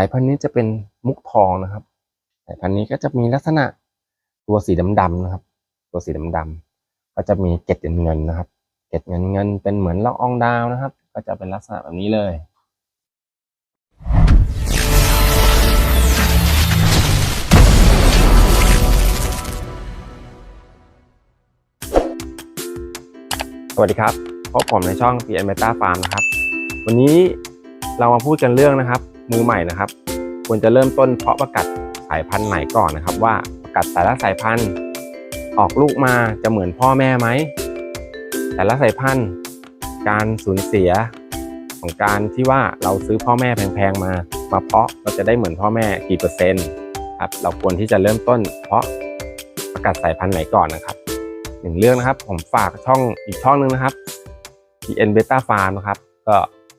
ายพันธุ์นี้จะเป็นมุกทองนะครับ สายพันธุ์นี้ก็จะมีลักษณะตัวสีดำๆนะครับ ตัวสีดำๆก็จะมีเกล็ดเงินนะครับ เกล็ดเงินเงินเป็นเหมือนละอองดาวนะครับ ก็จะเป็นลักษณะแบบนี้เลยสวัสดีครับพบผมในช่อง p n Meta Farm นะครับ วันนี้เรามาพูดกันเรื่องนะครับ มือใหม่นะครับ ควรจะเริ่มต้นเพาะประกัดสายพันธุ์ไหนก่อนนะครับ ว่าประกัดแต่ละสายพันธุ์ ออกลูกมาจะเหมือนพ่อแม่ไหมแต่ละสายพันธุ์ การสูญเสียของการที่ว่าเราซื้อพ่อแม่แพงๆมามาเพาะเราจะได้เหมือนพ่อแม่กี่เปอร์เซ็นต์ครับเราควรที่จะเริ่มต้นเพาะประกัดสายพันธุ์ไหนก่อนนะครับหนึ่งเรื่องนะครับ ผมฝากช่องอีกช่องหนึงนะครับ PN Beta Farm นะครับ ก็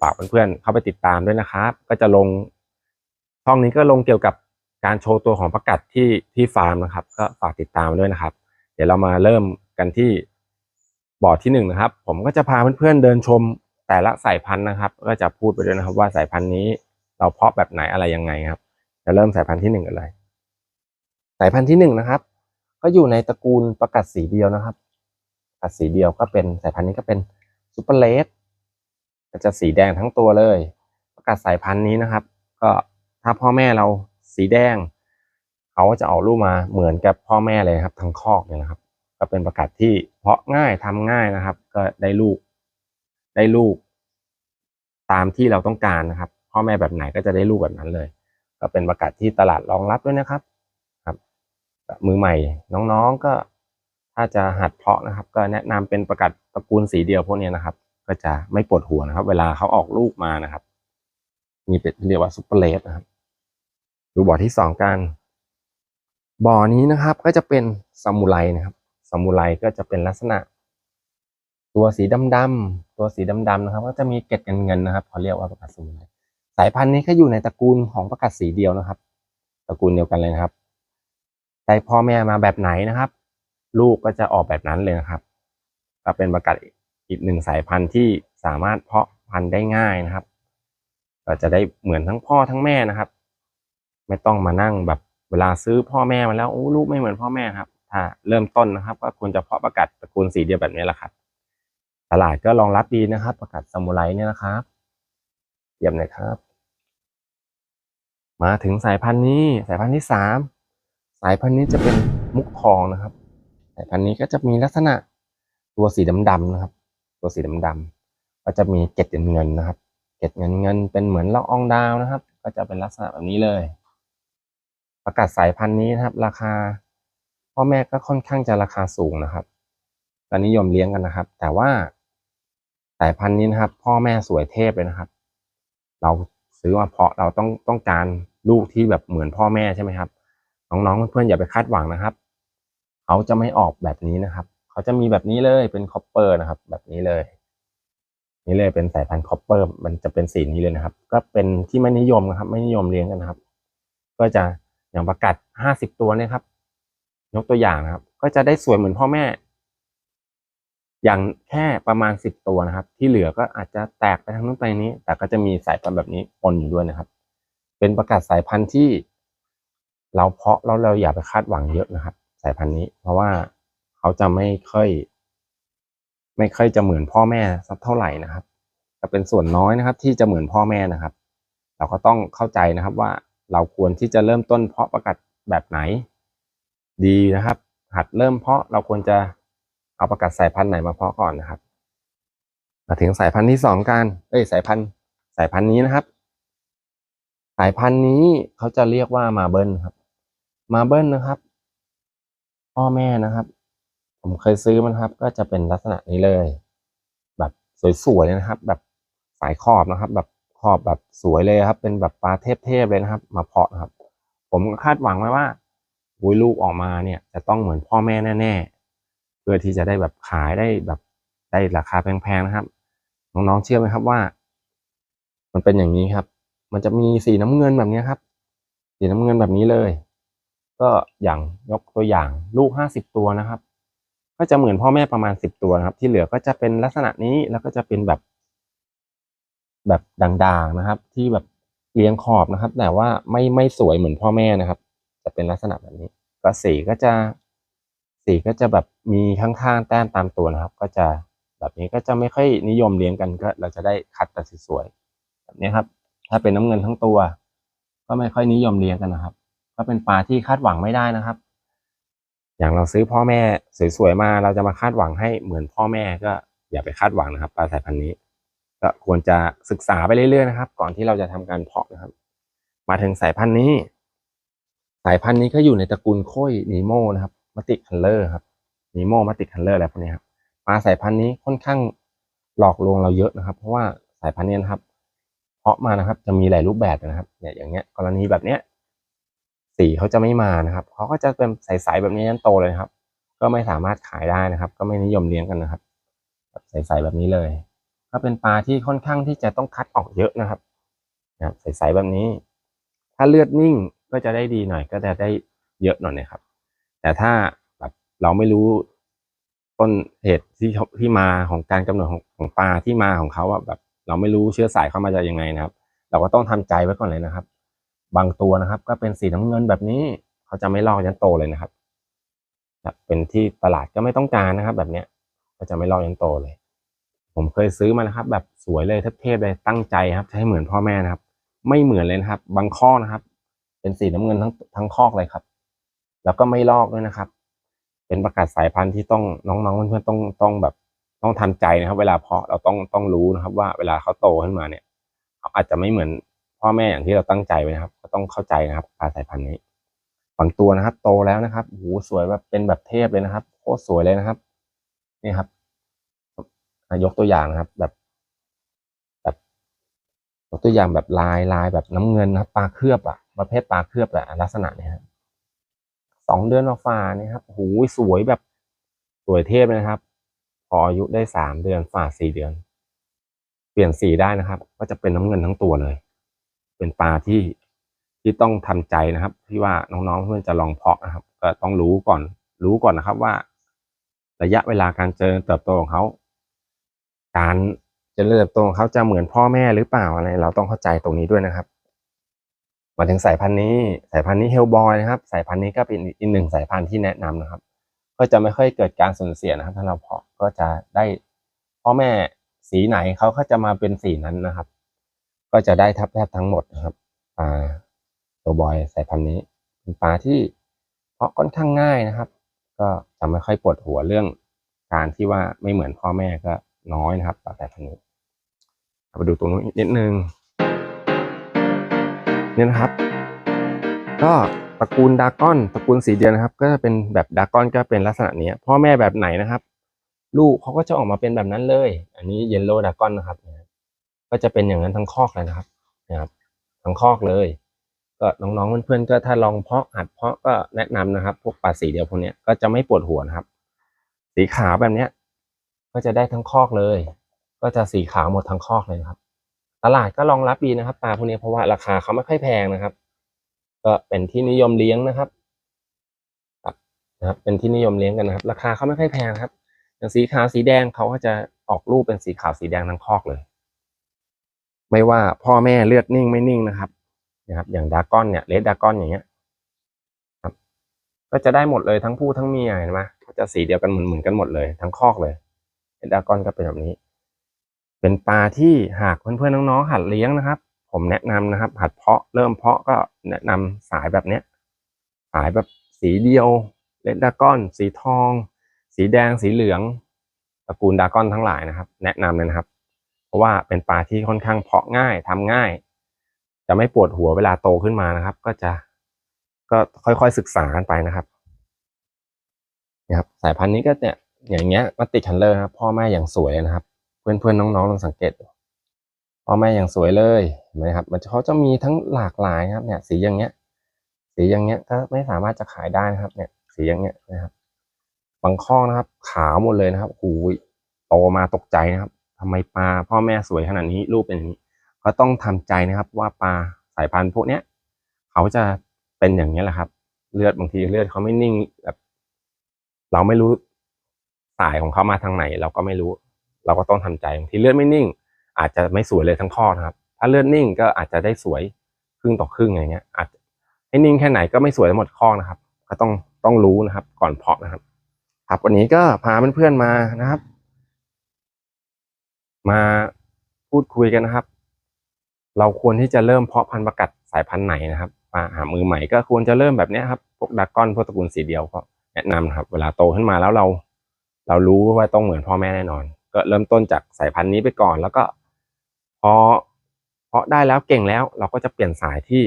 ฝากเพื่อนๆเข้าไปติดตามด้วยนะครับ ก็จะลงช่องนี้ก็ลงเกี่ยวกับการโชว์ตัวของประกัดที่ที่ฟาร์มนะครับ ก็ฝากติดตามด้วยนะครับ เดี๋ยวเรามาเริ่มกันที่บอร์ดที่หนึ่งนะครับ ผมก็จะพาเพื่อนๆเดินชมแต่ละสายพันธุ์นะครับ ก็จะพูดไปด้วยนะครับ ว่าสายพันธุ์นี้เราเพาะแบบไหนอะไรยังไงครับ จะเริ่มสายพันธุ์ที่หนึ่งกันเลย สายพันธุ์ที่หนึ่งนะครับ ก็อยู่ในตระกูลประกัดสีเดียวนะครับประกัดสีเดียวก็เป็นสายพันธุ์นี้ก็เป็นซูเปอร์เลส ก็จะสีแดงทั้งตัวเลย ประกัดสายพันธุ์นี้นะครับ ก็ถ้าพ่อแม่เราสีแดง เขาก็จะออกลูกมาเหมือนกับพ่อแม่เลยครับ ทั้งคอกเลยนะครับ ก็เป็นประกัดที่เพาะง่ายทำง่ายนะครับ ก็ได้ลูก ได้ลูก ตามที่เราต้องการนะครับ พ่อแม่แบบไหนก็จะได้ลูกแบบนั้นเลย ก็เป็นประกัดที่ตลาดรองรับด้วยนะครับ ครับ มือใหม่น้องๆก็ถ้าจะหัดเพาะนะครับ ก็แนะนำเป็นประกัดตระกูลสีเดียวพวกนี้นะครับ ก็จะไม่ปวดหัวนะครับ เวลาเขาออกลูกมานะครับ มีเป็นเรียกว่าซุปเปอร์เลสนะครับ ดูบ่อที่สองกันบ่อนี้นะครับ ก็จะเป็นซามูไรนะครับซามูไรก็จะเป็นลักษณะ ตัวสีดำๆตัวสีดำๆนะครับ ก็จะมีเกล็ดเงินๆนะครับเขาเรียกว่าประกัดซามูไรสายพันธุ์นี้ก็อยู่ในตระกูลของประกัดสีเดียวนะครับ ตระกูลเดียวกันเลยนะครับได้พ่อแม่มาแบบไหนนะครับ ลูกก็จะออกแบบนั้นเลยนะครับ ก็เป็นประกัด อีกหนึ่งสายพันธุ์ที่สามารถเพาะพันธุ์ได้ง่ายนะครับ ก็จะได้เหมือนทั้งพ่อทั้งแม่นะครับ ไม่ต้องมานั่งแบบเวลาซื้อพ่อแม่มาแล้วโอ้ลูกไม่เหมือนพ่อแม่ครับ ถ้าเริ่มต้นนะครับ ก็ควรจะเพาะประกัดตระกูลสีเดียวแบบนี้แหละครับ ตลาดก็รองรับดีนะครับ ประกัดซามูไรเนี่ยนะครับเยี่ยมเลยครับ มาถึงสายพันธุ์นี้สายพันธุ์ที่สามสายพันธุ์นี้จะเป็นมุกทองนะครับ สายพันธุ์นี้ก็จะมีลักษณะตัวสีดำๆนะครับ ตัวสีดำๆก็จะมีเกล็ดเงินนะครับ เกล็ดเงินเงินเป็นเหมือนละอองดาวนะครับ ก็จะเป็นลักษณะแบบนี้เลย ประกาศสายพันธุ์นี้นะครับ ราคา พ่อแม่ก็ค่อนข้างจะราคาสูงนะครับก็นิยมเลี้ยงกันนะครับ แต่ว่าสายพันธุ์นี้นะครับ พ่อแม่สวยเทพเลยนะครับ เราซื้อมาเพาะเราต้องต้องการลูกที่แบบเหมือนพ่อแม่ใช่ไหมครับ น้องๆเพื่อนๆอย่าไปคาดหวังนะครับ เขาจะไม่ออกแบบนี้นะครับ เขาจะมีแบบนี้เลยเป็นคอปเปอร์นะครับ แบบนี้เลย นี่เลยเป็นสายพันธุ์คอปเปอร์มันจะเป็นสีนี้เลยนะครับ ก็เป็นที่ไม่นิยมนะครับ ไม่นิยมเลี้ยงกันนะครับ ก็จะอย่างประกัดห้าสิบตัวเนี่ยครับ ยกตัวอย่างนะครับ ก็จะได้สวยเหมือนพ่อแม่ อย่างแค่ประมาณสิบตัวนะครับ ที่เหลือก็อาจจะแตกไปทางนู้นไปนี้ แต่ก็จะมีสายพันธุ์แบบนี้ปนอยู่ด้วยนะครับ เป็นประกาศสายพันธุ์ที่เราเพาะแล้วเราอย่าไปคาดหวังเยอะนะครับ สายพันธุ์นี้ เพราะว่า เขาจะไม่ค่อย ไม่ค่อยจะเหมือนพ่อแม่สักเท่าไหร่นะครับจะเป็นส่วนน้อยนะครับ ที่จะเหมือนพ่อแม่นะครับ เราก็ต้องเข้าใจนะครับว่าเราควรที่จะเริ่มต้นเพาะประกัดแบบไหน ดีนะครับ หัดเริ่มเพาะเราควรจะเอาประกัดสายพันธุ์ไหนมาเพาะก่อนนะครับ มาถึงสายพันธุ์ที่สองกันเอ้ยสายพันธุ์สายพันธุ์นี้นะครับ สายพันธุ์นี้เขาจะเรียกว่ามาเบิลครับ มาเบิลนะครับ พ่อแม่นะครับ ผมเคยซื้อมันครับ ก็จะเป็นลักษณะนี้เลย แบบสวยๆเลยนะครับ แบบสายขอบนะครับ แบบขอบแบบสวยเลยครับ เป็นแบบปลาเทพๆเลยนะครับ มาเพาะครับ ผมก็คาดหวังไว้ว่าอุ้ยลูกออกมาเนี่ย จะต้องเหมือนพ่อแม่แน่ๆเพื่อที่จะได้แบบขายได้แบบได้ราคาแพงๆนะครับ น้องๆเชื่อไหมครับว่า มันเป็นอย่างนี้ครับ มันจะมีสีน้ำเงินแบบนี้ครับ สีน้ำเงินแบบนี้เลย ก็อย่างยกตัวอย่างลูกห้าสิบตัวนะครับ ก็จะเหมือนพ่อแม่ประมาณสิบตัวนะครับ ที่เหลือก็จะเป็นลักษณะนี้แล้วก็จะเป็นแบบ แบบด่างๆนะครับ ที่แบบเรียงขอบนะครับ แต่ว่าไม่ไม่สวยเหมือนพ่อแม่นะครับ จะเป็นลักษณะแบบนี้ ก็สีก็จะสีก็จะแบบมีข้างๆแต้มตามตัวนะครับ ก็จะแบบนี้ก็จะไม่ค่อยนิยมเลี้ยงกันก็ เราจะได้คัดแต่สวยๆแบบนี้ครับ ถ้าเป็นน้ำเงินทั้งตัว ก็ไม่ค่อยนิยมเลี้ยงกันนะครับ ก็เป็นปลาที่คาดหวังไม่ได้นะครับ อย่างเราซื้อพ่อแม่สวยๆมาเราจะมาคาดหวังให้เหมือนพ่อแม่ก็อย่าไปคาดหวังนะครับปลาสายพันธุ์นี้ ก็ควรจะศึกษาไปเรื่อยๆนะครับ ก่อนที่เราจะทำการเพาะนะครับ มาถึงสายพันธุ์นี้ สายพันธุ์นี้ก็อยู่ในตระกูลโค้ยนีโมนะครับมัติคัลเลอร์ครับนีโมมัติคัลเลอร์อะไรพวกนี้ครับปลาสายพันธุ์นี้ค่อนข้างหลอกลวงเราเยอะนะครับ เพราะว่าสายพันธุ์นี้นะครับเพาะมานะครับ จะมีหลายรูปแบบนะครับเนี่ยอย่างเงี้ยกรณีแบบเนี้ย สีเขาจะไม่มานะครับเขาก็จะเป็นใสๆแบบนี้ยันโตเลยครับ ก็ไม่สามารถขายได้นะครับ ก็ไม่นิยมเลี้ยงกันนะครับแบบใสๆแบบนี้เลย ก็เป็นปลาที่ค่อนข้างที่จะต้องคัดออกเยอะนะครับนะครับใสๆแบบนี้ ถ้าเลือดนิ่งก็จะได้ดีหน่อย ก็จะได้เยอะหน่อยนะครับ แต่ถ้าแบบเราไม่รู้ต้นเหตุที่ที่มาของการกำเนิดของของปลาที่มาของเขาอะแบบ เราไม่รู้เชื้อสายเข้ามาจะยังไงนะครับ เราก็ต้องทำใจไว้ก่อนเลยนะครับ บางตัวนะครับ ก็เป็นสีน้ำเงินแบบนี้เขาจะไม่ลอกยันโตเลยนะครับแบบเป็นที่ตลาดก็ไม่ต้องการนะครับ แบบเนี้ยก็จะไม่ลอกยันโตเลย ผมเคยซื้อมานะครับ แบบสวยเลยเทพๆเลยตั้งใจครับจะให้เหมือนพ่อแม่นะครับ ไม่เหมือนเลยนะครับ บางข้อนะครับ เป็นสีน้ำเงินทั้งทั้งคอกเลยครับ แล้วก็ไม่ลอกด้วยนะครับ เป็นประกาศสายพันธุ์ที่ต้องน้องๆเพื่อนๆต้องต้องแบบต้องทำใจนะครับ เวลาเพาะเราต้องต้องรู้นะครับ ว่าเวลาเขาโตขึ้นมาเนี่ยเขาอาจจะไม่เหมือน พ่อแม่อย่างที่เราตั้งใจไว้นะครับ ก็ต้องเข้าใจนะครับปลาสายพันธุ์นี้บางตัวนะครับ โตแล้วนะครับโอ้โหสวยแบบเป็นแบบเทพเลยนะครับโคตรสวยเลยนะครับ นี่ครับยกตัวอย่างนะครับ แบบ แบบยกตัวอย่างแบบลายลายแบบน้ำเงินนะครับปลาเคลือบอะประเภทปลาเคลือบแหละลักษณะเนี้ยครับสองเดือนฟ้านี่ครับโอ้โหสวยแบบสวยเทพเลยนะครับ พออายุได้สามเดือนฝ่าสี่เดือน เปลี่ยนสีได้นะครับ ก็จะเป็นน้ำเงินทั้งตัวเลย เป็นปลาที่ที่ต้องทำใจนะครับ ที่ว่าน้องๆเพื่อนจะลองเพาะนะครับ ก็ต้องรู้ก่อนรู้ก่อนนะครับว่า ระยะเวลาการเจริญเติบโตของเขาการเจริญเติบโตของเขาจะเหมือนพ่อแม่หรือเปล่าอะไร เราต้องเข้าใจตรงนี้ด้วยนะครับมาถึงสายพันธุ์นี้สายพันธุ์นี้เฮลบอยนะครับ สายพันธุ์นี้ก็เป็นอีกหนึ่งสายพันธุ์ที่แนะนำนะครับ ก็จะไม่ค่อยเกิดการสูญเสียนะครับ ถ้าเราเพาะก็จะได้พ่อแม่สีไหนเขาก็จะมาเป็นสีนั้นนะครับ ก็จะได้ทับแทบทั้งหมดนะครับปลาเฮลบอยสายพันธุ์นี้เป็นปลาที่เพาะค่อนข้างง่ายนะครับ ก็จะไม่ค่อยปวดหัวเรื่องการที่ว่าไม่เหมือนพ่อแม่ก็น้อยนะครับปลาสายพันธุ์นี้มาดูตรงนู้นนิดนึงเนี่ยนะครับ ก็ตระกูลดากอนตระกูลสีเดือนนะครับ ก็จะเป็นแบบดากอนก็เป็นลักษณะนี้พ่อแม่แบบไหนนะครับ ลูกเขาก็จะออกมาเป็นแบบนั้นเลย อันนี้เยลโล่ดากอนนะครับ ก็จะเป็นอย่างนั้นทั้งคอกเลยนะครับนะครับทั้งคอกเลย ก็น้องๆเพื่อนๆก็ถ้าลองเพาะหัดเพาะก็แนะนำนะครับ พวกปลาสีเดียวพวกนี้ก็จะไม่ปวดหัวนะครับ สีขาวแบบเนี้ย ก็จะได้ทั้งคอกเลย ก็จะสีขาวหมดทั้งคอกเลยนะครับ ตลาดก็รองรับดีนะครับปลาพวกนี้เพราะว่าราคาเขาไม่ค่อยแพงนะครับ ก็เป็นที่นิยมเลี้ยงนะครับครับนะครับ เป็นที่นิยมเลี้ยงกันนะครับ ราคาเขาไม่ค่อยแพงครับ อย่างสีขาวสีแดงเขาก็จะออกรูปเป็นสีขาวสีแดงทั้งคอกเลย ไม่ว่าพ่อแม่เลือดนิ่งไม่นิ่งนะครับนะครับ อย่างดากอนเนี่ยเลดดากอนอย่างเงี้ยครับ ก็จะได้หมดเลยทั้งผู้ทั้งเมียเห็นไหมจะสีเดียวกันเหมือนเหมือนกันหมดเลย ทั้งคอกเลยเลดดากอนก็เป็นแบบนี้ เป็นปลาที่หากเพื่อนๆน้องๆหัดเลี้ยงนะครับ ผมแนะนำนะครับ หัดเพาะเริ่มเพาะก็แนะนำสายแบบเนี้ยสายแบบสีเดียวเลดดากอน สีทอง สีแดงสีเหลืองตระกูลดากอนทั้งหลายนะครับ แนะนำเลยนะครับ เพราะว่าเป็นปลาที่ค่อนข้างเพาะง่ายทำง่าย จะไม่ปวดหัวเวลาโตขึ้นมานะครับ ก็จะก็ค่อยๆศึกษากันไปนะครับนะครับ สายพันธุ์นี้ก็เนี่ยอย่างเงี้ยมัตติคันเลอร์ครับพ่อแม่อย่างสวยนะครับ เพื่อนๆน้องๆลองสังเกตพ่อแม่อย่างสวยเลยเห็นไหมครับ มันเขาจะมีทั้งหลากหลายครับ เนี่ย สีอย่างเงี้ย สีอย่างเงี้ยก็ไม่สามารถจะขายได้นะครับ เนี่ย สีอย่างเงี้ยนะครับบางข้อนะครับ ขาวหมดเลยนะครับโอ้ยโตมาตกใจนะครับ ทำไมปลาพ่อแม่สวยขนาดนี้รูปเป็นอย่างนี้ ก็ต้องทำใจนะครับว่าปลาสายพันธุ์พวกเนี้ยเขาจะเป็นอย่างนี้แหละครับ เลือดบางทีเลือดเขาไม่นิ่งแบบเราไม่รู้สายของเขามาทางไหน เราก็ไม่รู้ เราก็ต้องทำใจบางทีเลือดไม่นิ่ง อาจจะไม่สวยเลยทั้งข้อนะครับ ถ้าเลือดนิ่งก็อาจจะได้สวยครึ่งต่อครึ่งอย่างเงี้ย อาจให้นิ่งแค่ไหนก็ไม่สวยทั้งหมดคอนะครับ ก็ต้องต้องรู้นะครับ ก่อนเพาะนะครับ ครับวันนี้ก็พาเพื่อนๆมานะครับ มาพูดคุยกันนะครับ เราควรที่จะเริ่มเพาะพันธุ์ประกัดสายพันธุ์ไหนนะครับมาหามือใหม่ก็ควรจะเริ่มแบบนี้ครับพวกดาก้อนพวกตระกูลสีเดียวก็แนะนำครับ เวลาโตขึ้นมาแล้วเรา เรารู้ว่าต้องเหมือนพ่อแม่แน่นอน ก็เริ่มต้นจากสายพันธุ์นี้ไปก่อน แล้วก็พอเพาะได้แล้วเก่งแล้ว เราก็จะเปลี่ยนสายที่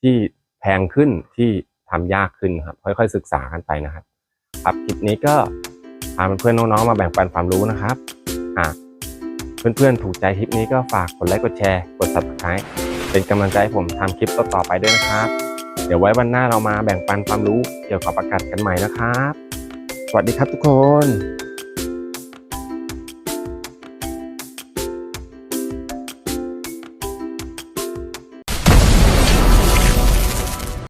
ที่แพงขึ้นที่ทำยากขึ้นครับ ค่อยๆ ศึกษากันไปนะครับ ครับคลิปนี้ก็พาเพื่อนๆน้องๆมาแบ่งปันความรู้นะครับหาก เพื่อนๆถูกใจคลิปนี้ก็ฝากกดไลค์กดแชร์กด subscribe เป็นกำลังใจให้ผมทำคลิปต่อๆไปด้วยนะครับ เดี๋ยวไว้วันหน้าเรามาแบ่งปันความรู้เกี่ยวกับประกาศกันใหม่นะครับ สวัสดีครับทุกคน